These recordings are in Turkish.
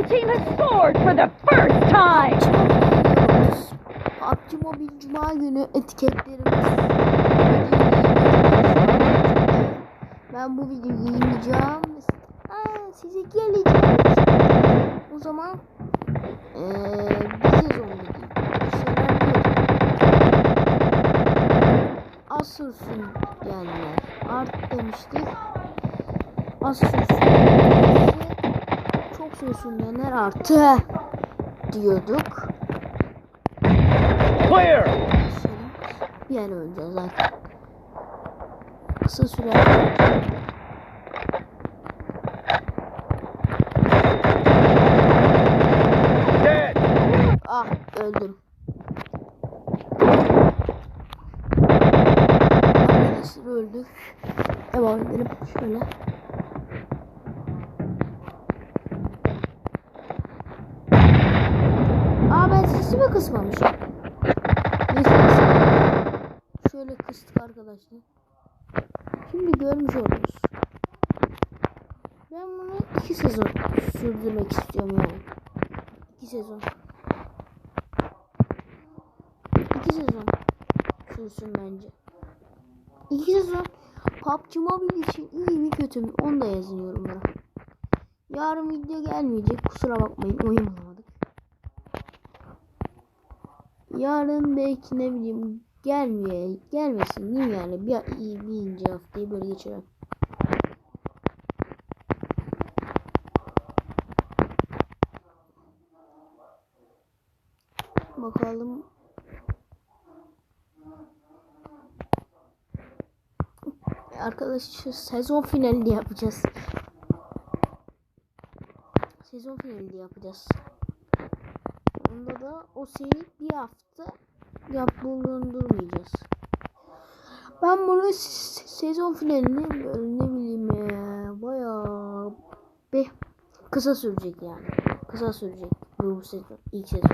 Blue team has scored for the first time. PUBG Cuma günü etiketlerimiz. Ben bu videoyu yayınlayacağım. Aa, size geleceğiz. O zaman eee bir sezon değil. Bir şeyler değil. Az sürsün diyenler art demiştik. Az sürsün diyenler artı diyorduk. Clear! Bir yer öleceğiz zaten. Kısa süre. Dead! Ah öldüm. Arkadaşlar öldük. Devam edelim şöyle. Sesimi neyse. Şöyle kıstık arkadaşlar. Şimdi görmüş oluruz. Ben bunu iki sezon sürdürmek istiyorum yani. İki sezon. İki sezon sürsün bence. İki sezon PUBG Mobile için iyi mi kötü mü onu da yazın yorumlara. Yarın video gelmeyecek kusura bakmayın oyun Yarın belki ne bileyim gelmeye gelmesin değil mi yani bir, iyi birinci haftayı böyle geçirelim. Bakalım. Arkadaşlar sezon finali yapacağız. Sezon finali yapacağız. O seri bir hafta yap bulundurmayacağız. Ben bunu se- sezon finalini ne bileyim ya, bayağı bir kısa sürecek yani. Kısa sürecek bu sezon, ilk sezon.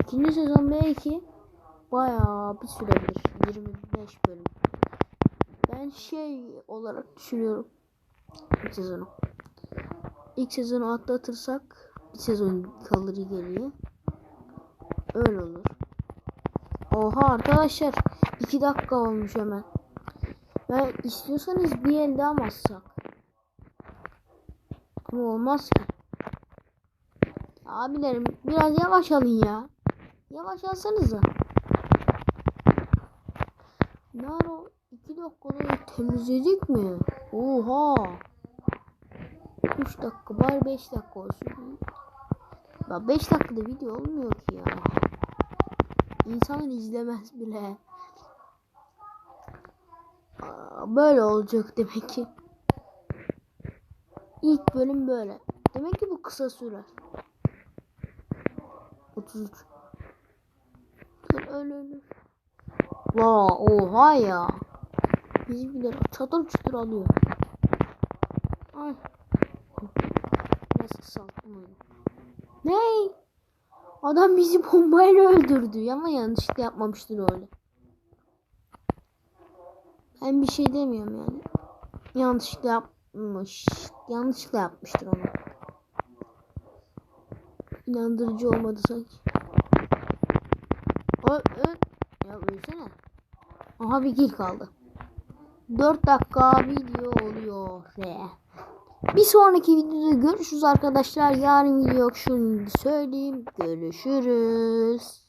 İkinci sezon belki bayağı bir sürebilir. 25 bölüm. Ben şey olarak düşünüyorum. İlk sezonu. İlk sezonu atlatırsak bir sezon kalır geriye. Öyle olur. Oha arkadaşlar 2 dakika olmuş hemen. Ben istiyorsanız bir el daha bassak. Ama olmaz ki. Abilerim biraz yavaş alın ya. Yavaş alsanıza. Naro 2 dakikada temizledik mi? Oha. 3 dakika bari 5 dakika olsun. Ya 5 dakikada video olmuyor ki ya. İnsan izlemez bile. Aa, Böyle olacak demek ki. İlk bölüm böyle. Demek ki bu kısa sürer. 33. Dur öyle öyle. La oha ya. Bizimkiler çatır çutur alıyor. Ay. Oyunu. Ne? Adam bizi bombayla öldürdü ama yanlışlıkla yapmamıştır öyle. Ben bir şey demiyorum yani. Yanlışlıkla yapmış. Yanlışlıkla yapmıştır onu. İnandırıcı olmadı sanki. Ö, ö. Ya ölsene. Aha bir kill kaldı. 4 dakika video oluyor. Re. Bir sonraki videoda görüşürüz arkadaşlar. Yarın video yok. Şunu söyleyeyim. Görüşürüz.